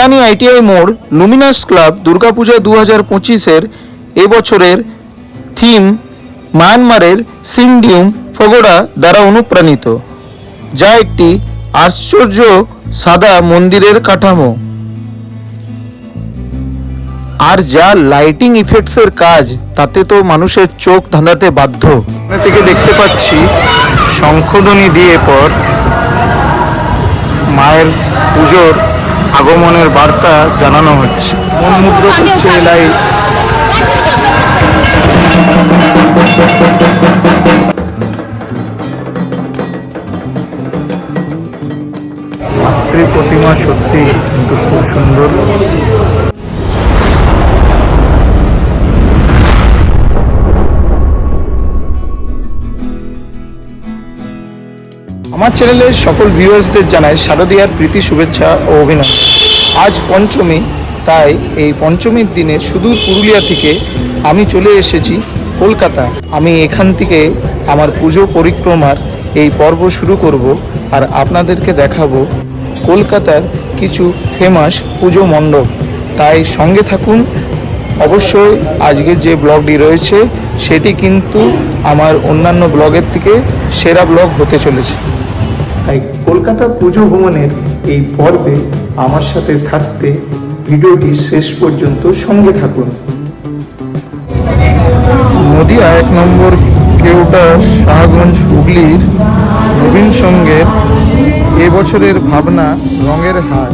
Kalyani ITI মোড় Luminous club Durga Puja দু হাজার পঁচিশের এবছরের থিম মায়ানমারের সিংডিউম ফগোড়া দ্বারা অনুপ্রাণিত, যা একটি আশ্চর্য সাদা মন্দিরের কাঠামো। আর যা লাইটিং ইফেক্টসের কাজ, তাতে তো মানুষের চোখ ধাঁধাতে বাধ্য। থেকে দেখতে পাচ্ছি শঙ্খধ্বনি দিয়ে পর মায়ের পুজোর আগমনের বার্তা জানানো হচ্ছে। মন করছে এই মাতৃ প্রতিমা সত্যি কিন্তু খুব সুন্দর। আমার চ্যানেলের সকল ভিউয়ার্সদের জানাই শারদীয়ার প্রীতি, শুভেচ্ছা ও অভিনন্দন। আজ পঞ্চমী, তাই এই পঞ্চমীর দিনে সুদূর পুরুলিয়া থেকে আমি চলে এসেছি কলকাতা। আমি এখান থেকে আমার পুজো পরিক্রমার এই পর্ব শুরু করব আর আপনাদেরকে দেখাবো কলকাতার কিছু ফেমাস পুজো মণ্ডপ। তাই সঙ্গে থাকুন। অবশ্যই আজকে যে ব্লগটি রয়েছে, সেটি কিন্তু আমার অন্যান্য ব্লগের থেকে সেরা ব্লগ হতে চলেছে। কলকাতা পুজো ভ্রমণের এই পর্বে আমার সাথে থাকতে ভিডিওটি শেষ পর্যন্ত সঙ্গে থাকুন। নদিয়া এক নম্বর কেউটা শাহগঞ্জ হুগলির নবীন সঙ্গে এবছরের ভাবনা রঙের হাট।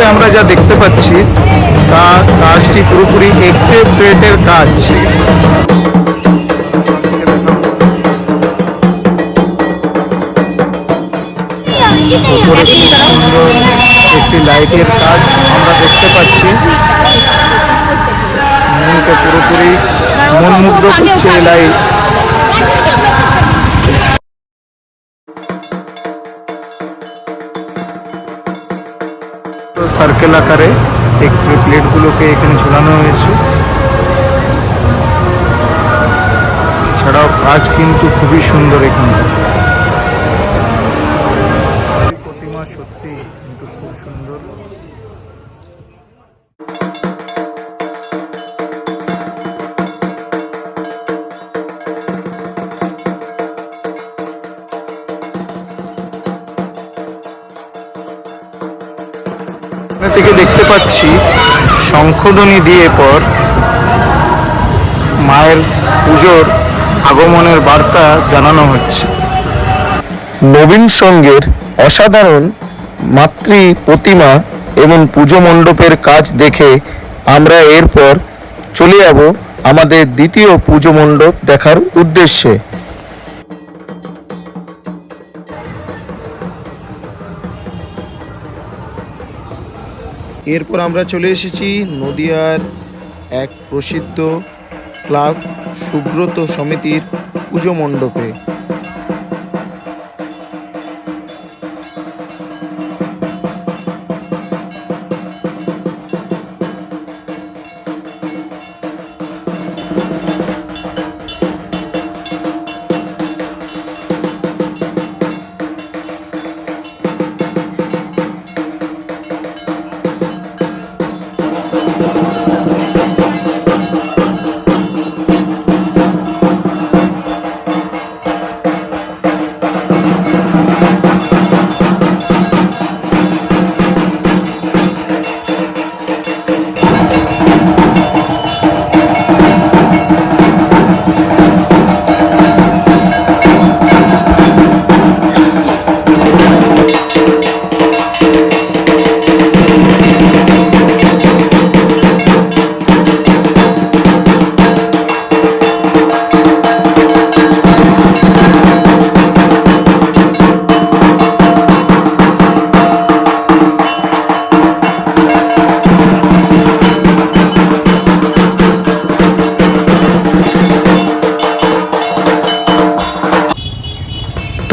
মণ্ডপে আমরা যা দেখতে পাচ্ছি, তা কাজটি পুরোপুরি এক্সে প্লেটের কাজ। সুন্দর একটি লাইটের কাজ আমরা দেখতে পাচ্ছি। পুরোপুরি মনমুগ্ধ করছে এই লাইট সার্কেল আকারে এক্স রে প্লেটগুলোকে এখানে ঝোলানো হয়েছে। এছাড়াও কাজ কিন্তু খুবই সুন্দর এখানে। প্রতিমা সত্যি এখান থেকে দেখতে পাচ্ছি, শঙ্খধ্বনি দিয়ে পর মায়ের পুজোর আগমনের বার্তা জানানো হচ্ছে। নবীন সঙ্গের অসাধারণ মাতৃ প্রতিমা এবং পুজো মণ্ডপের কাজ দেখে আমরা এরপর চলে যাব আমাদের দ্বিতীয় পুজো মণ্ডপ দেখার উদ্দেশ্যে। এরপর আমরা চলে এসেছি নদিয়ার এক প্রসিদ্ধ ক্লাব সুব্রত সমিতির পুজো মণ্ডপে।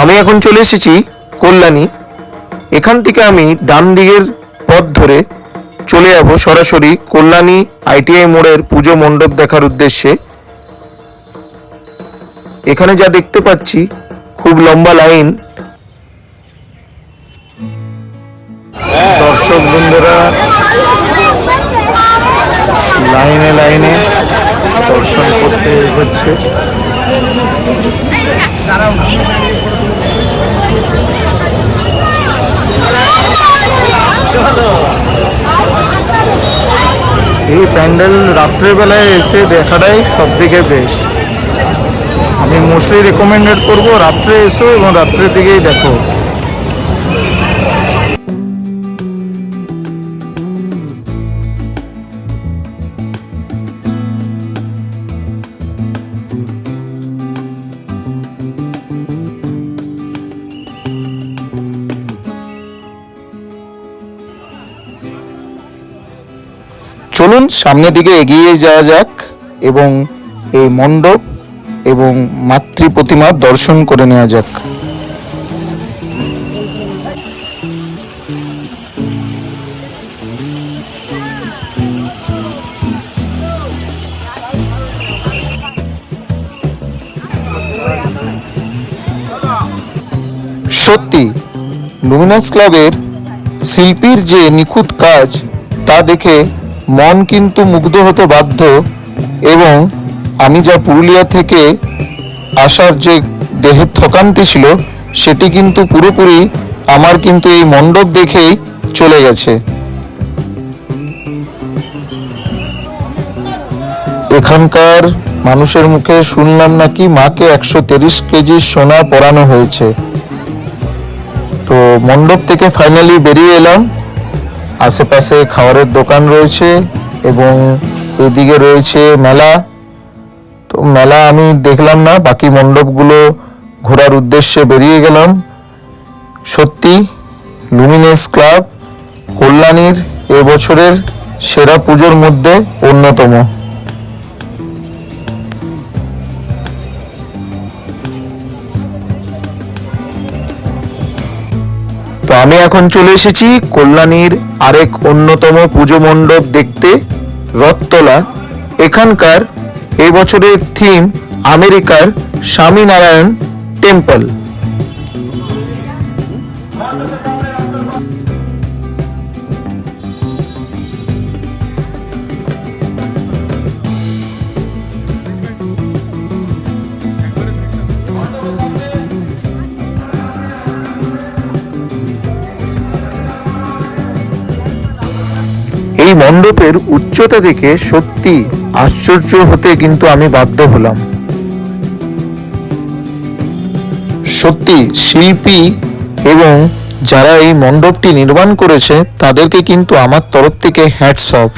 আমি এখন চলে এসেছি কল্যাণী। এখান থেকে আমি ডান দিকের পথ ধরে চলে যাব সরাসরি কল্যাণী আইটিআই মোড়ের পুজো মণ্ডপ দেখার উদ্দেশ্যে। এখানে যা দেখতে পাচ্ছি, খুব লম্বা লাইন। দর্শক বন্ধুরা, লাইনে লাইনে দর্শন করতে হচ্ছে এই প্যান্ডেল রাত্রেবেলায় এসে দেখাটাই সব থেকে বেস্ট আমি মোস্টলি রেকমেন্ডেড করব রাত্রে এসো এবং রাত্রের দিকেই দেখো। চলুন সামনের দিকে এগিয়ে যাওয়া যাক এবং এই মণ্ডপ এবং মাতৃ প্রতিমা দর্শন করে নেওয়া যাক। সত্যি লুমিনাস ক্লাবের শিল্পীর যে নিখুঁত কাজ, তা দেখে মন কিন্তু মুগ্ধ হতে বাধ্য এবং আমি যা পুরুলিয়া থেকে আসার যে দেহের থকান্তি ছিল, সেটি কিন্তু পুরোপুরি আমার কিন্তু এই মণ্ডপ দেখেই চলে গেছে। এখানকার মানুষের মুখে শুনলাম নাকি মাকে একশো তিরিশ কেজি সোনা পরানো হয়েছে। তো মণ্ডপ থেকে ফাইনালি বেরিয়ে এলাম। আশেপাশে খাবারের দোকান রয়েছে এবং এদিকে রয়েছে মেলা। তো মেলা আমি দেখলাম না, বাকি মণ্ডপগুলো ঘোরার উদ্দেশ্যে বেরিয়ে গেলাম। সত্যি লুমিনেস ক্লাব কল্যাণীর এবছরের সেরা পুজোর মধ্যে অন্যতম। আমি এখন চলে এসেছি কল্যাণীর আরেক অন্যতম পুজো মণ্ডপ দেখতে, রথতলা। এখানকার এবছরের বছরের থিম আমেরিকার স্বামীনারায়ণ টেম্পল এই মণ্ডপের উচ্চতা দেখে সত্যি আশ্চর্য হতে কিন্তু আমি বাধ্য হলাম। সত্যি শিল্পী এবং যারা এই মণ্ডপটি নির্মাণ করেছে, তাদেরকে কিন্তু আমার তরফ থেকে হ্যাটস অফ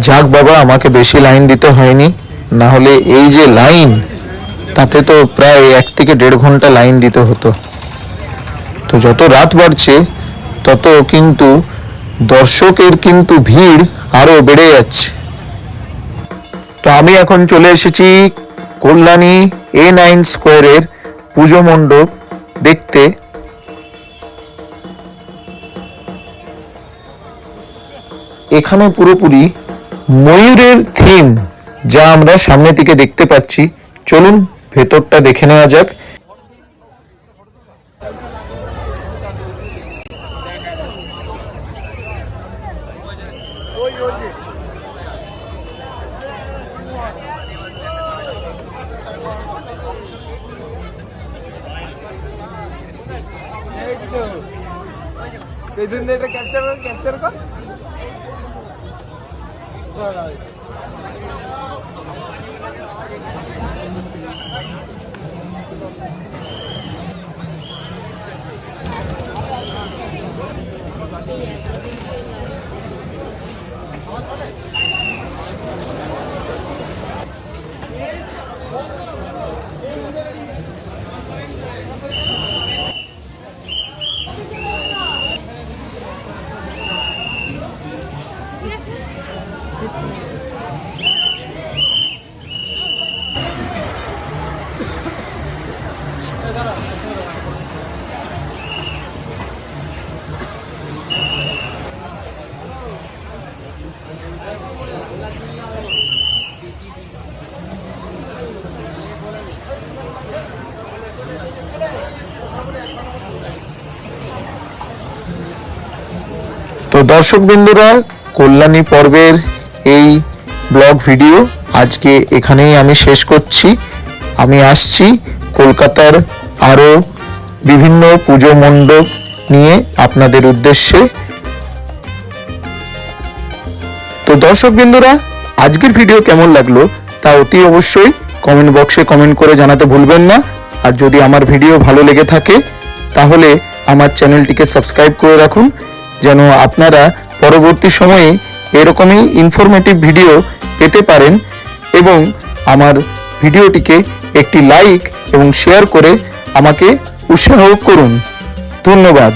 যাক বাবা, আমাকে বেশি লাইন দিতে হয়নি। না হলে এই যে লাইন তাতে তো প্রায় এক থেকে দেড় ঘণ্টা লাইন দিতে হতো। তো যত রাত বাড়ছে, তত কিন্তু দর্শকের কিন্তু ভিড় আরও বেড়ে যাচ্ছে। তো আমি এখন চলে এসেছি কল্যাণী এ নাইন স্কোয়ারের পুজো মণ্ডপ দেখতে। এখানে পুরোপুরি ময়ূরের থিম যা আমরা সামনে থেকে দেখতে পাচ্ছি। চলুন, ভেতরটা দেখে নেওয়া যাক। এটা ক্যাপচার ক্যাপচার কর। তো দর্শক বিন্দুরা কল্যাণী পর্বের এই ব্লগ ভিডিও আজকে এখানেই আমি শেষ করছি। আমি আসছি কলকাতার আরও বিভিন্ন পুজো মণ্ডপ নিয়ে আপনাদের উদ্দেশ্যে। তো দর্শক বিন্দুরা আজকের ভিডিও কেমন লাগল তা অতি অবশ্যই কমেন্ট বক্সে কমেন্ট করে জানাতে ভুলবেন না। আর যদি আমার ভিডিও ভালো লেগে থাকে, তাহলে আমার চ্যানেলটিকে সাবস্ক্রাইব করে রাখুন। যেন আপনারা পরবর্তী সময়ে এরকমই ইনফরমেটিভ ভিডিও পেতে পারেন এবং আমার ভিডিওটিকে একটি লাইক এবং শেয়ার করে আমাকে উৎসাহ করুন। ধন্যবাদ।